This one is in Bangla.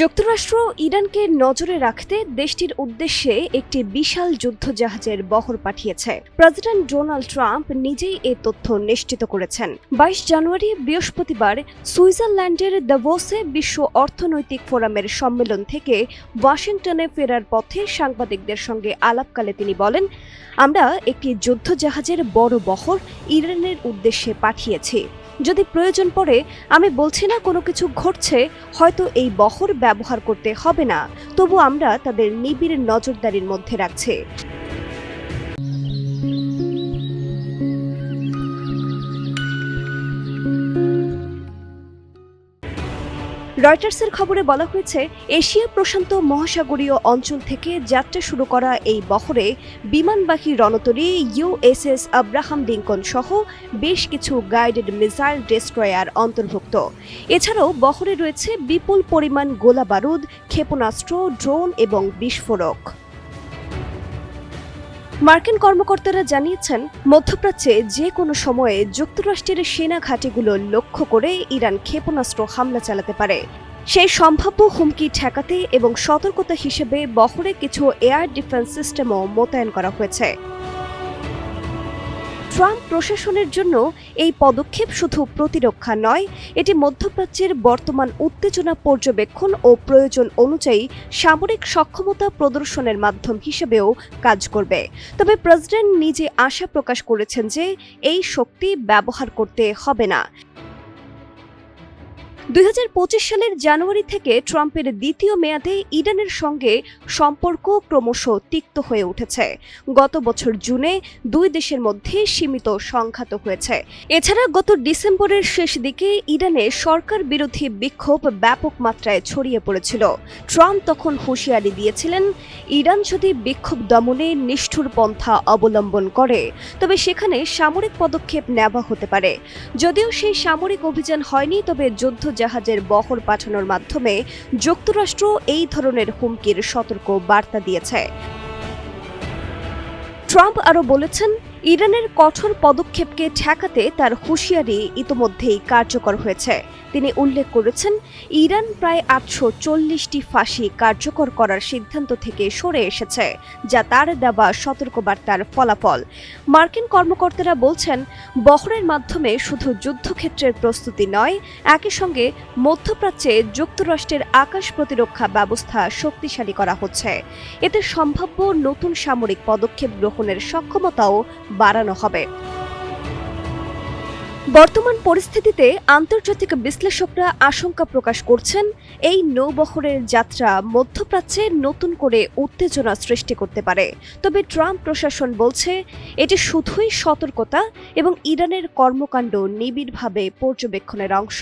যুক্তরাষ্ট্র ইরানকে নজরে রাখতে দেশটির উদ্দেশ্যে একটি বিশাল যুদ্ধজাহাজের বহর পাঠিয়েছে। প্রেসিডেন্ট ডোনাল্ড ট্রাম্প নিজেই এ তথ্য নিশ্চিত করেছেন। বাইশ জানুয়ারি, বৃহস্পতিবার, সুইজারল্যান্ডের দাভোসে বিশ্ব অর্থনৈতিক ফোরামের সম্মেলন থেকে ওয়াশিংটনে ফেরার পথে সাংবাদিকদের সঙ্গে আলাপকালে তিনি বলেন, আমরা একটি যুদ্ধজাহাজের বড় বহর ইরানের উদ্দেশ্যে পাঠিয়েছি। যদি প্রয়োজন পড়ে, আমি বলছি না কোনো কিছু ঘটছে, হয়তো এই বহর ব্যবহার করতে হবে না। তবু আমরা তাদের নিবিড় নজরদারির মধ্যে রাখছি। রয়টার্সের খবরে বলা হয়েছে, এশিয়া প্রশান্ত মহাসাগরীয় অঞ্চল থেকে যাত্রা শুরু করা এই বহরে বিমানবাহী রণতরী ইউএসএস আব্রাহাম লিঙ্কন সহ বেশ কিছু গাইডেড মিসাইল ডেস্ট্রয়ার অন্তর্ভুক্ত। এছাড়াও বহরে রয়েছে বিপুল পরিমাণ গোলা বারুদ ক্ষেপণাস্ত্র, ড্রোন এবং বিস্ফোরক। মার্কিন কর্মকর্তারা জানিয়েছেন, মধ্যপ্রাচ্যে যে কোনো সময়ে যুক্তরাষ্ট্রের সেনা ঘাঁটিগুলো লক্ষ্য করে ইরান ক্ষেপণাস্ত্র হামলা চালাতে পারে। সেই সম্ভাব্য হুমকি ঠেকাতে এবং সতর্কতা হিসেবে বহরে কিছু এয়ার ডিফেন্স সিস্টেমও মোতায়েন করা হয়েছে। ট্রাম্প প্রশাসনের জন্য এই পদক্ষেপ শুধু প্রতিরক্ষা নয়, এটি মধ্যপ্রাচ্যের বর্তমান উত্তেজনা পর্যবেক্ষণ ও প্রয়োজন অনুযায়ী সামরিক সক্ষমতা প্রদর্শনের মাধ্যম হিসেবেও কাজ করবে। তবে প্রেসিডেন্ট নিজে আশা প্রকাশ করেছেন যে এই শক্তি ব্যবহার করতে হবে না। দুই হাজার পঁচিশ সালের জানুয়ারি থেকে ট্রাম্পের দ্বিতীয় মেয়াদে ইরানের সঙ্গে সম্পর্ক ক্রমশ তিক্ত হয়ে উঠেছে। গত বছর জুনে দুই দেশের মধ্যে সীমিত সংঘাত হয়েছে। এছাড়া গত ডিসেম্বরের শেষ দিকে ইরানে সরকার বিরোধী বিক্ষোভ ব্যাপক মাত্রায় ছড়িয়ে পড়েছিল। ট্রাম্প তখন হুঁশিয়ারি দিয়েছিলেন, ইরান যদি বিক্ষোভ দমনে নিষ্ঠুর পন্থা অবলম্বন করে, তবে সেখানে সামরিক পদক্ষেপ নেওয়া হতে পারে। যদিও সেই সামরিক অভিযান হয়নি, তবে যুদ্ধ জাহাজের বহর পাঠানোর মাধ্যমে যুক্তরাষ্ট্র এই ধরনের হুমকির সতর্ক বার্তা দিয়েছে। ট্রাম্প আরও বলেছেন ইরানের কঠোর পদক্ষেপকে ঠেকাতে তার হুঁশিয়ারি ইতোমধ্যেই কার্যকর হয়েছে। তিনি উল্লেখ করেছেন, ইরান প্রায় আটশো চল্লিশটি ফাঁসি কার্যকর করার সিদ্ধান্ত থেকে সরে এসেছে, যা তার দেওয়া সতর্কবার্তার ফলাফল। মার্কিন কর্মকর্তারা বলছেন, বহরের মাধ্যমে শুধু যুদ্ধক্ষেত্রের প্রস্তুতি নয়, একই সঙ্গে মধ্যপ্রাচ্যে যুক্তরাষ্ট্রের আকাশ প্রতিরক্ষা ব্যবস্থা শক্তিশালী করা হচ্ছে। এতে সম্ভাব্য নতুন সামরিক পদক্ষেপ গ্রহণের সক্ষমতাও বাড়ানো হবে। বর্তমান পরিস্থিতিতে আন্তর্জাতিক বিশ্লেষকরা আশঙ্কা প্রকাশ করছেন, এই নৌবহরের যাত্রা মধ্যপ্রাচ্যে নতুন করে উত্তেজনা সৃষ্টি করতে পারে। তবে ট্রাম্প প্রশাসন বলছে, এটি শুধুই সতর্কতা এবং ইরানের কর্মকাণ্ড নিবিড়ভাবে পর্যবেক্ষণের অংশ।